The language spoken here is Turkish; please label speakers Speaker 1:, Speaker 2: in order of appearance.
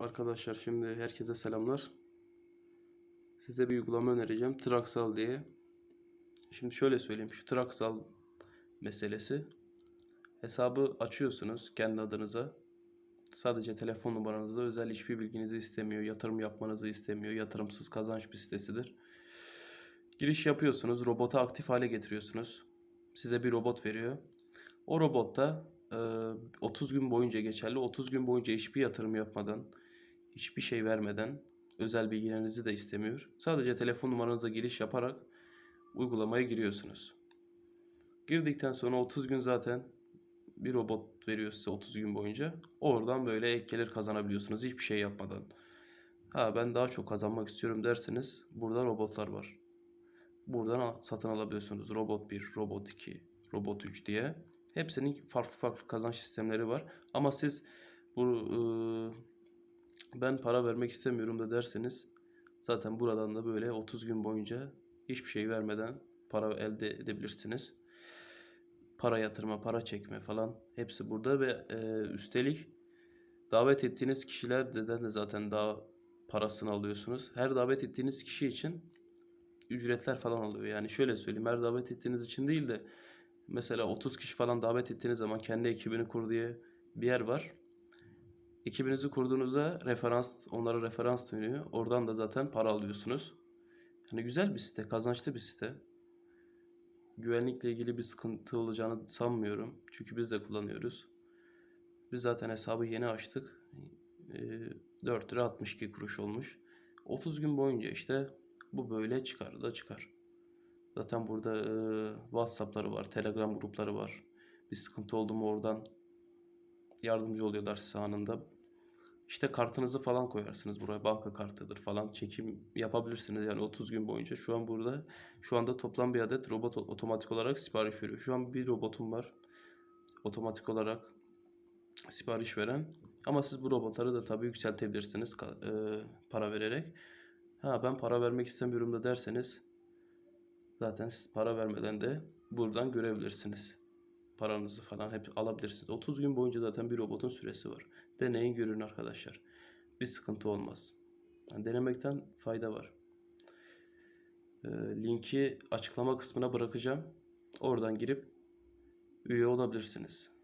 Speaker 1: Arkadaşlar şimdi herkese selamlar. Size bir uygulama önereceğim. Traksal diye. Şimdi şöyle söyleyeyim. Şu Traksal meselesi. Hesabı açıyorsunuz kendi adınıza. Sadece telefon numaranızda özel hiçbir bilginizi istemiyor. Yatırım yapmanızı istemiyor. Yatırımsız kazanç bir sitesidir. Giriş yapıyorsunuz. Robotu aktif hale getiriyorsunuz. Size bir robot veriyor. O robotta e, 30 gün boyunca geçerli. 30 gün boyunca hiçbir yatırım yapmadan, hiçbir şey vermeden, özel bilgilerinizi de istemiyor. Sadece telefon numaranıza giriş yaparak uygulamaya giriyorsunuz. Girdikten sonra 30 gün zaten bir robot veriyor size 30 gün boyunca. Oradan böyle ek gelir kazanabiliyorsunuz hiçbir şey yapmadan. Ha ben daha çok kazanmak istiyorum derseniz burada robotlar var. Buradan satın alabiliyorsunuz. Robot 1, Robot 2, Robot 3 diye. Hepsinin farklı farklı kazanç sistemleri var. Ama siz bu ıı, ben para vermek istemiyorum da derseniz zaten buradan da böyle 30 gün boyunca hiçbir şey vermeden para elde edebilirsiniz. Para yatırma, para çekme falan hepsi burada ve e, üstelik davet ettiğiniz kişilerden de zaten daha parasını alıyorsunuz. Her davet ettiğiniz kişi için ücretler falan alıyor. Yani şöyle söyleyeyim her davet ettiğiniz için değil de mesela 30 kişi falan davet ettiğiniz zaman kendi ekibini kur diye bir yer var. Ekibinizi kurduğunuzda referans, onlara referans dönüyor. Oradan da zaten para alıyorsunuz. Yani güzel bir site, kazançlı bir site. Güvenlikle ilgili bir sıkıntı olacağını sanmıyorum. Çünkü biz de kullanıyoruz. Biz zaten hesabı yeni açtık. Ee, 4 lira 62 kuruş olmuş. 30 gün boyunca işte bu böyle çıkar da çıkar. Zaten burada e, WhatsApp'ları var, Telegram grupları var. Bir sıkıntı oldu mu oradan yardımcı oluyorlar size anında. İşte kartınızı falan koyarsınız buraya. Banka kartıdır falan. Çekim yapabilirsiniz yani 30 gün boyunca. Şu an burada şu anda toplam bir adet robot otomatik olarak sipariş veriyor. Şu an bir robotum var. Otomatik olarak sipariş veren. Ama siz bu robotları da tabii yükseltebilirsiniz e, para vererek. Ha ben para vermek istemiyorum da derseniz zaten siz para vermeden de buradan görebilirsiniz. Paranızı falan hep alabilirsiniz. 30 gün boyunca zaten bir robotun süresi var. Deneyin görün arkadaşlar. Bir sıkıntı olmaz. Yani denemekten fayda var. Ee, linki açıklama kısmına bırakacağım. Oradan girip üye olabilirsiniz.